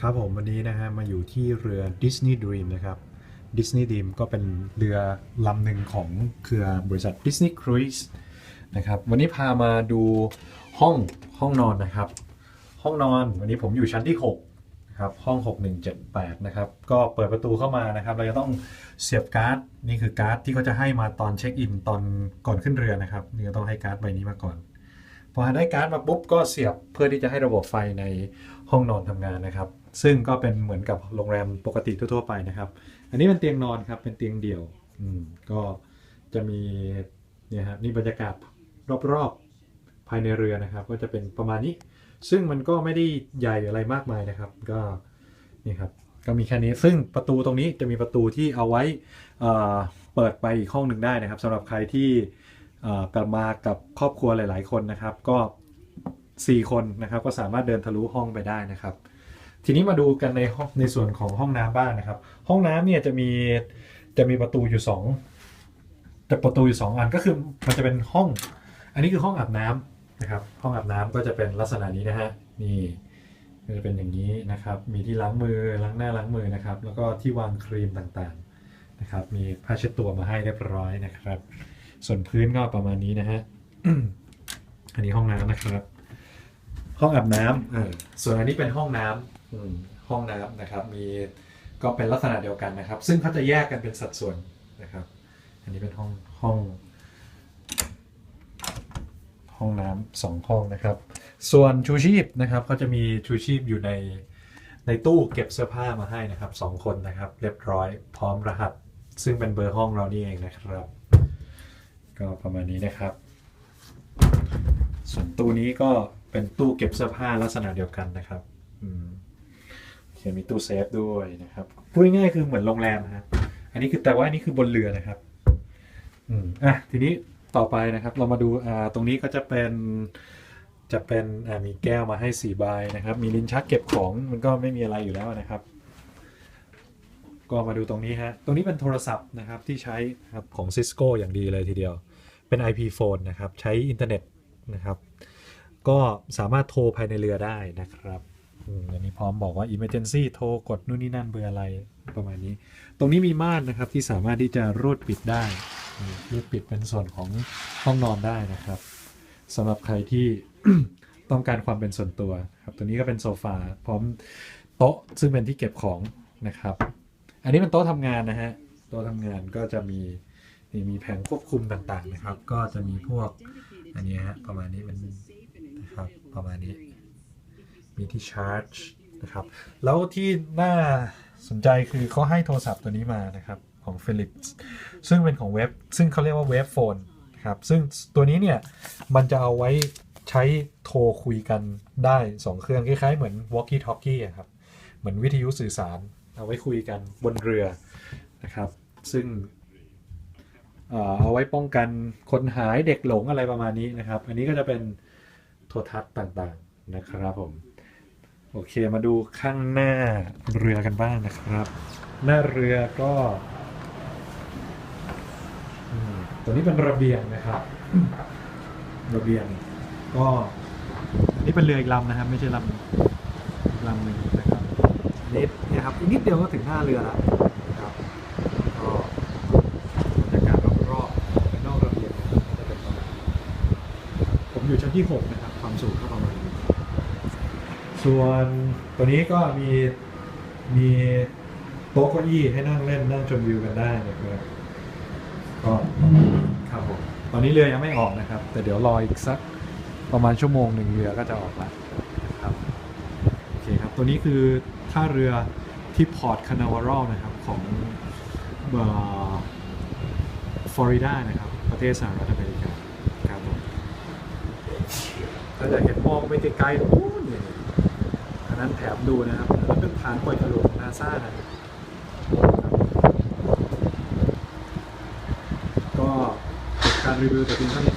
ครับผมวันนี้นะฮะมาอยู่ที่เรือ Disney Dream นะครับ Disney Dream ก็เป็นเรือลำหนึ่งของเครือบริษัท Disney Cruise นะครับวันนี้พามาดูห้องห้องนอนนะครับ ห้องนอนวันนี้ผมอยู่ชั้นที่6นะครับห้อง 6178นะครับก็เปิดประตูเข้ามานะครับ เราจะต้องเสียบการ์ดนี่คือการ์ดที่เขาจะให้มาตอนเช็คอินตอนก่อนขึ้นเรือนะครับนี่ก็ต้องให้การ์ดใบนี้มาก่อน อได้การ์ดมาปุ๊บก็เสียบเพื่อที่จะให้ระบบไฟในห้องนอนทำงานนะครับ ซึ่งก็เป็นเหมือนกับโรงแรมปกติทั่วๆไปนะครับ อันนี้เป็นเตียงนอนครับเป็นเตียงเดี่ยวอืมก็จะมีเนี่ยฮะนี่บรรยากาศรอบๆภายในเรือนะครับ ก็จะเป็นประมาณนี้ ซึ่งมันก็ไม่ได้ใหญ่อะไรมากมายนะครับ ก็นี่ครับก็มีแค่นี้ซึ่งประตูตรงนี้จะมีประตูที่เอาไว้เอ่อเปิดไปอีกห้องหนึ่งได้นะครับสำหรับใครที่ กลับมากับครอบครัวหลาย ๆ คนนะครับ ก็ 4 คนนะครับ ก็สามารถเดินทะลุห้องไปได้นะครับ ทีนี้มาดูกันในห้องในส่วนของห้องน้ำบ้างนะครับ ห้องน้ำเนี่ยจะมีจะมีประตูอยู่2แต่ประตูอยู่สองอันก็คือมันจะเป็นห้อง อันนี้คือห้องอาบน้ำนะครับ ห้องอาบน้ำก็จะเป็นลักษณะนี้นะฮะนี่ก็จะเป็นอย่างนี้นะครับ มีที่ล้างมือล้างหน้าล้างมือนะครับ แล้วก็ที่วางครีมต่างๆนะครับ มีผ้าเช็ดตัวมาให้เรียบร้อยนะครับ ส่วนพื้นก็ประมาณนี้นะฮะ อันนี้ห้องน้ำนะครับ ห้องอาบน้ำเออส่วนอันนี้เป็นห้องน้ำอืมห้องน้ำนะครับ มีก็เป็นลักษณะเดียวกันนะครับ ซึ่งเขาจะแยกกันเป็นสัดส่วนนะครับ อันนี้เป็นห้องห้อง ห้องน้ำสองห้องนะครับ ส่วนชูชีพนะครับเขาจะมีชูชีพอยู่ในในตู้เก็บเสื้อผ้ามาให้นะครับสองคนนะครับ เรียบร้อยพร้อมรหัส ซึ่งเป็นเบอร์ห้องเรานี่เองนะครับ ก็ประมาณนี้นะครับ ส่วนตู้นี้ก็เป็นตู้เก็บเสื้อผ้าลักษณะเดียวกันนะครับอืมโอมีตู้เซฟด้วยนะครับพูดง่ายคือเหมือนโรงแรมนะฮะอันนี้คือแต่ว่าอันนี้คือบนเรือนะครับอืมอะทีนี้ต่อไปนะครับ เรามาดูอ่าตรงนี้ก็จะเป็นจะเป็นอ่ามีแก้วมาให้สี่ใบนะครับ มีลิ้นชักเก็บของมันก็ไม่มีอะไรอยู่แล้วนะครับ ก็มาดูตรงนี้ฮะ ตรงนี้เป็นโทรศัพท์นะครับที่ใช้นะครับของ Cisco อย่างดีเลยทีเดียว เป็น IP phone นะครับ ใช้อินเทอร์เน็ตนะครับ ก็สามารถโทรภายในเรือได้นะครับอืมอันนี้พร้อมบอกว่า emergency โทรกดนู่นนี่นั่นเบอร์อะไรประมาณนี้ ตรงนี้มีม่านนะครับที่สามารถที่จะรูดปิดได้นี่รูดปิดเป็นส่วนของห้องนอนได้นะครับสำหรับใครที่ต้องการความเป็นส่วนตัวครับ ตัวนี้ก็เป็นโซฟาพร้อมโต๊ะซึ่งเป็นที่เก็บของนะครับ อันนี้เป็นโต๊ะทำงานนะฮะ โต๊ะทำงานก็จะมีนี่มีแผงควบคุมต่างๆนะครับ ก็จะมีพวกอันนี้ฮะประมาณนี้เป็นนะครับประมาณนี้ มีที่ชาร์จนะครับ แล้วที่น่าสนใจคือเขาให้โทรศัพท์ตัวนี้มานะครับของ Philips ซึ่งเป็นของเว็บ ซึ่งเขาเรียกว่าเว็บโฟนครับ ซึ่งตัวนี้เนี่ย มันจะเอาไว้ใช้โทรคุยกันได้ 2 เครื่อง คล้ายๆ เหมือน walkie talkie ครับ เหมือนวิทยุสื่อสาร เอาไว้คุยกันบนเรือนะครับ ซึ่งเอาไว้ป้องกันคนหายเด็กหลงอะไรประมาณนี้นะครับ อันนี้ก็จะเป็นโทรทัศน์ต่างๆนะครับผม โอเคมาดูข้างหน้าเรือกันบ้างนะครับ หน้าเรือก็ตัวนี้เป็นระเบียงนะครับระเบียงก็อันนี้เป็นเรืออีกลำนะครับ ไม่ใช่ลำลำหนึ่ง นิดนี่ยครับอีกนิดเดียวก็ถึงหน้าเรือแล้วนะครับก็บรรยากาศรอบๆเป็นนอกระเบียงจะเป็นประมาณนี้ผมอยู่ชั้นที่หกนะครับ ความสูงก็ประมาณนี้ส่วนตัวนี้ก็มีมีโต๊ะเก้าอี้ให้นั่งเล่นนั่งชมวิวกันได้นะครับก็ครับผมตอนนี้เรือยังไม่ออกนะครับ แต่เดี๋ยวรออีกสักประมาณชั่วโมงหนึ่งเรือก็จะออกแล้วนะครับโอเคครับ ตัวนี้คือท่าเรือที่พอร์ตคานาวารัลนะครับของฟลอริดานะครับประเทศสหรัฐอเมริกาครับผมถ้าจะเห็นมองไปไกลๆนู้นเนี่ยอันนั้นแถมดูนะครับอันนั้นเป็นฐานปล่อยจรวดของนาซานะครับก็จบการรีวิวแต่เพียงเท่านี้